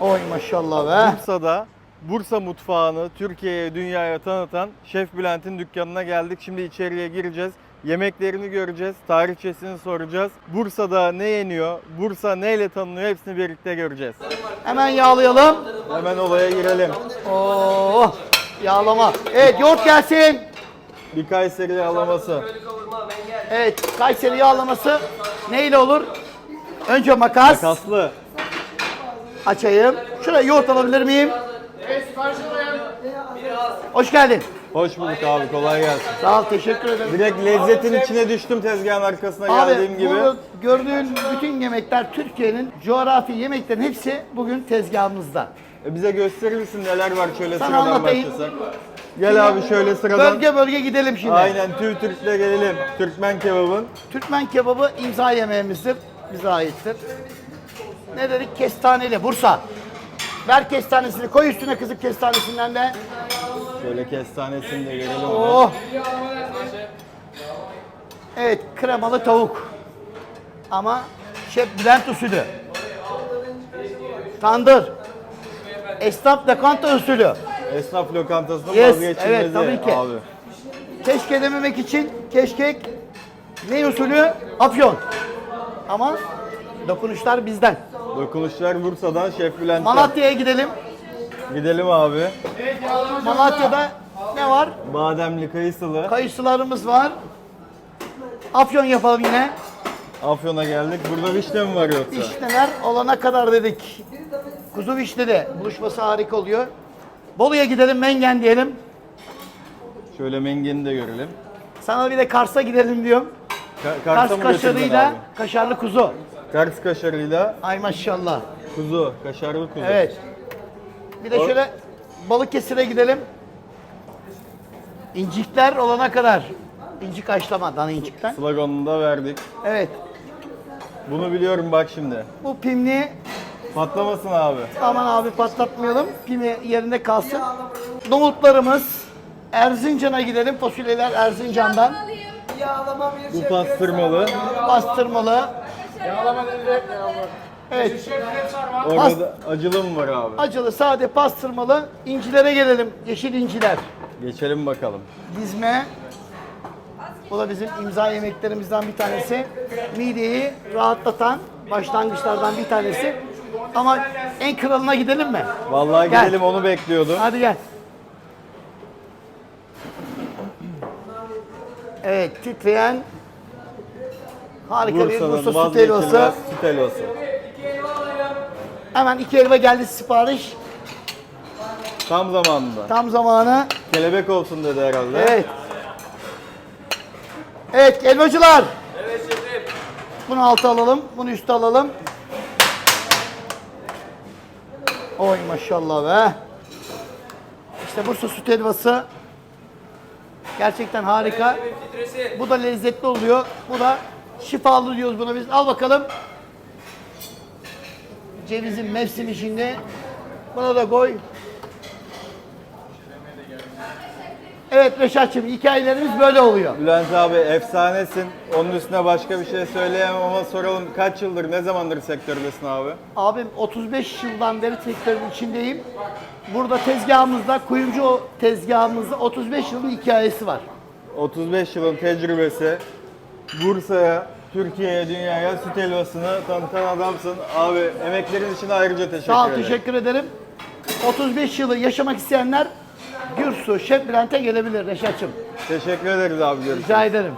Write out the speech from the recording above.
Oy maşallah be. Bursa'da Bursa mutfağını Türkiye'ye, dünyaya tanıtan Şef Bülent'in dükkanına geldik. Şimdi içeriye gireceğiz. Yemeklerini göreceğiz, tarihçesini soracağız. Bursa'da ne yeniyor, Bursa neyle tanınıyor hepsini birlikte göreceğiz. Hemen yağlayalım. Hemen olaya girelim. Oo, yağlama. Evet yoğurt gelsin. Bir Kayseri yağlaması. Evet Kayseri yağlaması neyle olur? Önce makas Kaslı. Açayım. Şuraya yoğurt alabilir miyim? Hoş geldin. Hoş bulduk abi, kolay gelsin. Sağ ol teşekkür ederim. Direkt lezzetin içine düştüm tezgahın arkasına geldiğim Abi gibi. burada gördüğün bütün yemekler Türkiye'nin coğrafi yemeklerin hepsi bugün tezgahımızda. E bize gösterir misin neler var şöyle Sana sıradan anlatayım. başlasak. Gel abi şöyle sıradan. Bölge bölge gidelim şimdi. Aynen tüy Türk'le gelelim. Türkmen kebabın. Türkmen kebabı imza yemeğimizdir. Bize aittir. Ne dedik? Kestaneli Bursa. Ver kestanesini koy üstüne kızık kestanesinden de. Şöyle kestanesini de görelim. Oh. Evet kremalı tavuk. Ama Şef Bülent usulü. Tandır. Esnaf lokanta usulü. Esnaf lokantasının Yes, vazgeçilmezi evet, tabii ki. abi. Keşke dememek için keşkek ne usulü? Afyon. Ama dokunuşlar bizden. Dokunuşlar Bursa'dan Şef Bülent'ten. Malatya'ya gidelim. Gidelim abi. Malatya'da ne var? Bademli kayısılı. Kayısılarımız var. Afyon yapalım yine. Afyon'a geldik. Burada vişne mi var yoksa? Vişneler olana kadar dedik. Kuzu vişne de buluşması harika oluyor. Bolu'ya gidelim, Mengen diyelim. Şöyle mengeni de görelim. Sana bir de Kars'a gidelim diyorum. Ka- Kars Kars'a getirdin kaşarıyla kaşarlı kuzu. Kars kaşarıyla Ay maşallah. kuzu. Kaşarlı kuzu. Evet. Bir de O- şöyle Balıkesir'e gidelim. İncikler olana kadar. İncik haşlama, dana incikten. Sloganını da verdik. Evet. Bunu biliyorum bak şimdi. Bu pimli Patlamasın abi. aman abi patlatmayalım. Pimi yerinde kalsın. Nohutlarımız. Erzincan'a gidelim. Fasulyeler Erzincan'dan. Bu pastırmalı. Bastırmalı. Evet. Orada da acılı mı var abi? Acılı, sade, pastırmalı. İncilere gelelim. Yeşil inciler. Geçelim bakalım. Dizme. Bu da bizim imza yemeklerimizden bir tanesi. Mideyi rahatlatan başlangıçlardan bir tanesi. Ama en kralına gidelim mi? Vallahi Gel. gidelim onu bekliyordum. Hadi gel. Evet, titreyen harika bir Bursa süt helvası. vazgeçilmez süt helvası. Hemen iki helva geldi sipariş. Tam zamanında. Tam zamanı. Kelebek olsun dedi herhalde. Evet. Evet helvacılar. Bunu alta alalım, bunu üste alalım. Oy maşallah be. İşte Bursa süt helvası. Gerçekten harika. Bu da lezzetli oluyor. Bu da şifalı diyoruz buna biz. Al bakalım. Cevizin mevsimi şimdi. Buna da koy. Evet Reşat'cığım hikayelerimiz böyle oluyor. Bülent abi efsanesin. Onun üstüne başka bir şey söyleyemem ama soralım kaç yıldır, ne zamandır sektördesin abi? Abim 35 yıldan beri sektörün içindeyim. Burada tezgahımızda, kuyumcu tezgahımızda 35 yılın hikayesi var. 35 yılın tecrübesi. Bursa'ya, Türkiye'ye, dünyaya süt helvasını tanıtan adamsın. Abi emeklerin için ayrıca teşekkür Sağ ol, ederim. teşekkür ederim. 35 yılı yaşamak isteyenler Gürsu, Şef Bülent'e gelebilir Reşat'cığım. Teşekkür ederiz abi görüşürüz. Rica ederim.